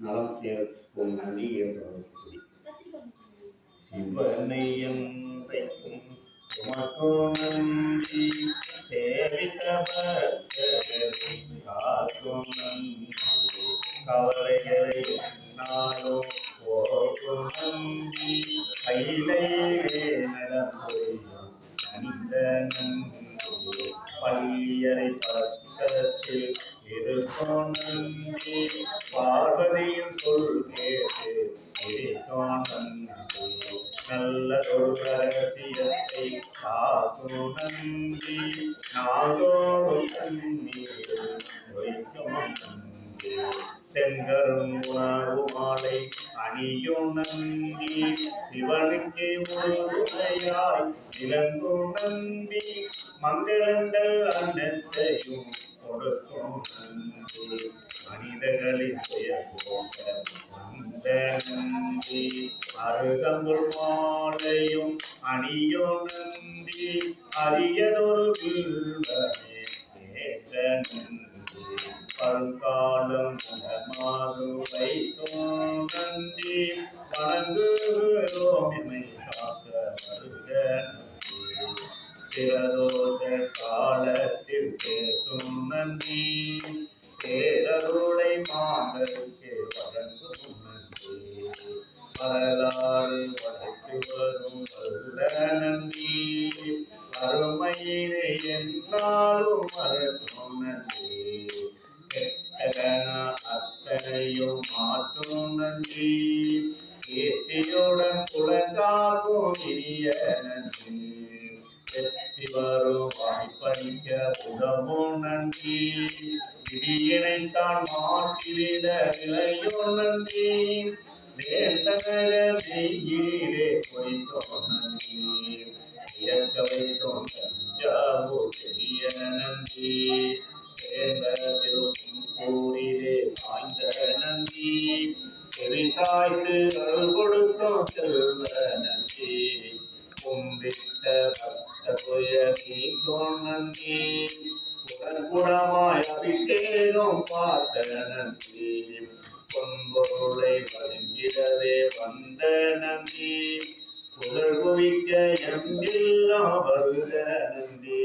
நலம் சேர்க்கும் நன்றி ஏற்படுத்தி சிவனையன்றைக்கும் உமக்கோ நன்றி சேவித்த பக்தரை காக்கும் நன்றி கவலைகளை நாளும் போக்கும் நன்றி கையிலே நலம் பள்ளியறை பக்கத்தில் இருக்கும் பார்வதியின் சொல் கேட்டு இருக்கும் நல்லதொரு ரகசியத்தை காக்கும் நந்தி நாகோடு கண்ணீர் வைக்கும் நன்றி செங்கரும் உணவு மாலை அணியோ நந்தி சிவனுக்கு முழுமையாய் விளங்கும் நந்தி மங்களங்கள் அன்னத்தையும் கொடுக்கும் மனிதர்களின் பெயர் போட்ட மாலையும் அணியும் நன்றி அரியதொரு வில்வனே ஏற்ற பல்காலம் வணங்குகிறோம் காக்க வருக காலத்தில் பேசும் நன்றி. பேரருளை மாந்தருக்கு வழங்கும் நன்றி வரலாறு வளைத்து வரும் வருட நன்றி. அருமையினை என்னாலும் மறக்கும் நன்றி. அத்தனையும் மாற்றும் நன்றி. கீர்த்தியுடன் குழந்தாகும் இனிய நன்றி. வெற்றி வரும். வாய்ப்பளிக்க உதவும் நன்றி. விதியினைத்தான் மாற்றிவிட விளையும் நன்றி. வேந்தனக மெய்யிலே பொய்த்தோ நன்றி. இயக்க வைத்தோம் தஞ்சாவூர் பெரிய நன்றி. சேவரும் கூறிலே வாய்ந்த நன்றி. செவி பார்த்த நன்றி பொன்பொருளை வழங்கிடவே வந்த நன்றி புகழ் குவிக்க எங்கெல்லாம் வருக நந்தி.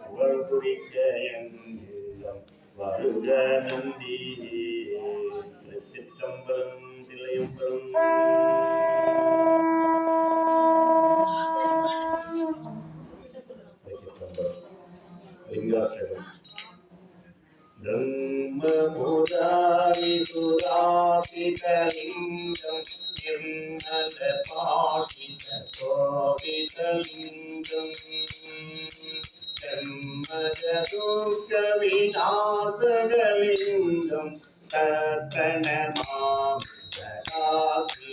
புகழ் குவிக்க எங்கெல்லாம் வருக நன்றி சிற்றம்பலம் தில்லையம்பலம் பிரம்மபுராரி சுராபிதலிங்கம் நிர்மல பாஷித கோவிதலிங்கம் ஜன்மஜதுக்க விநாசகலிங்கம் தர்ப்பணமாம் சதாசிவலிங்கம்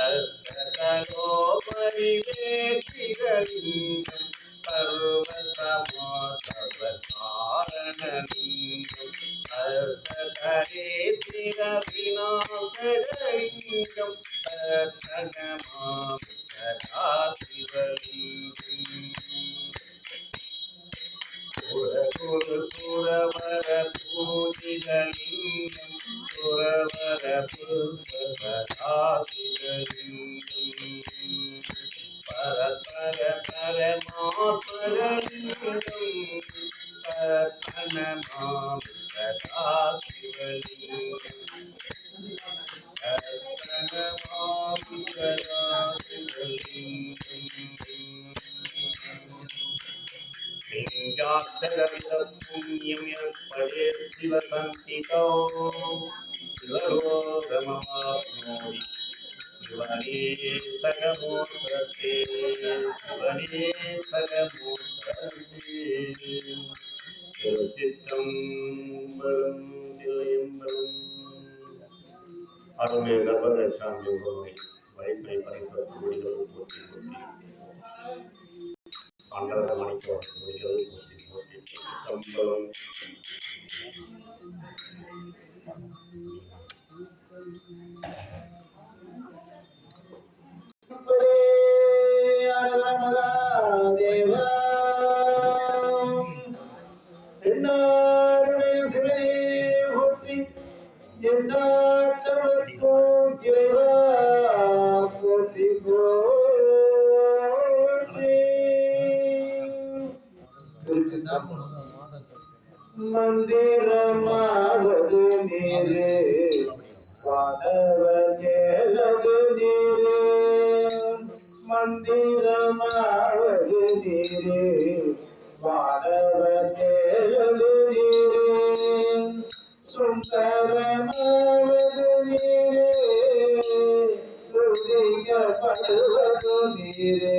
అస్తలోపరి వేదిగలింగం పర్వతమో సర్వకారణలింగం అస్తరేత్రిగ వినాశలింగం പര പരമാത്മകളിലും പരമാം സദാശിവനി പരമാം ലിംഗാക്ഷരവിധപുണ്യം യത്പടേ ശിവസന്തിതോ ശിവലോകമമാപ്നോതി பரமூர்த்தே பரமூர்த்தே திருச்சித்தம்பலம் திரும்பலம் அருமை கர்ப்பகர் சாமி மந்திரமாவது நீரே வானவர் கேளது நீரே. மந்திரமாவது நீரே வானவர் கேளது நீரே. சுந்தரமாவது நீரே துதிக்கப்படுவது நீரே.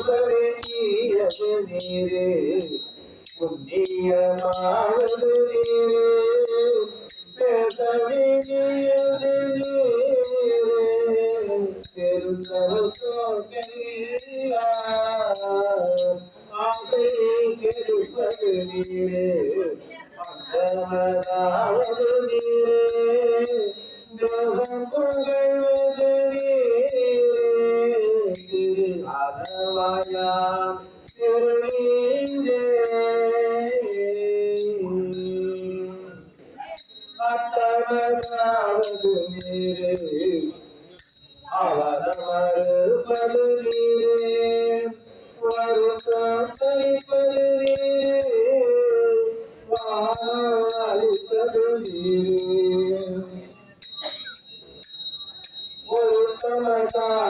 கருதியது நீரே புண்ணியமானது நீரே பேசவேண்டியது நீரே பெருந்தரசோக்கெல்லாம் ஆசை கெடுப்பது நீரே அந்தமதாவது நீரே தேவம் புகழ்வது அதவாயாம் திருநீரே. அத்தமதாவது நீரே. அவதமறுப்பது நீரே. வருத்தம் தனிப்பது நீரே. வாழிப்பது நீரே. ஒரு தமதான்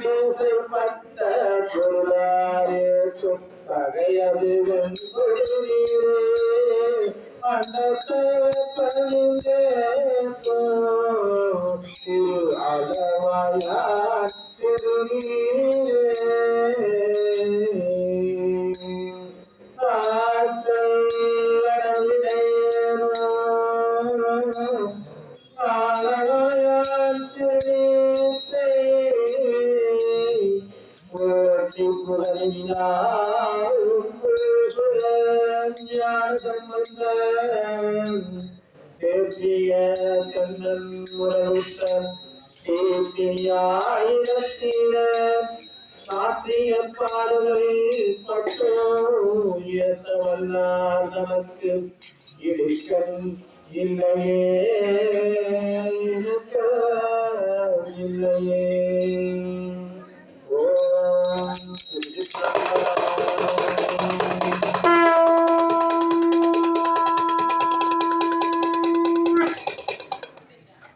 மீசை பட்ட பொருளாரே பகையது மண்டத்தோ அளவாயார் உறவுற்ற ஆயிரத்தில நாட்டிய பாடல்களில் பட்டோயத்தவல்லார் நமக்கு இடுக்கண் இல்லையே இல்லையே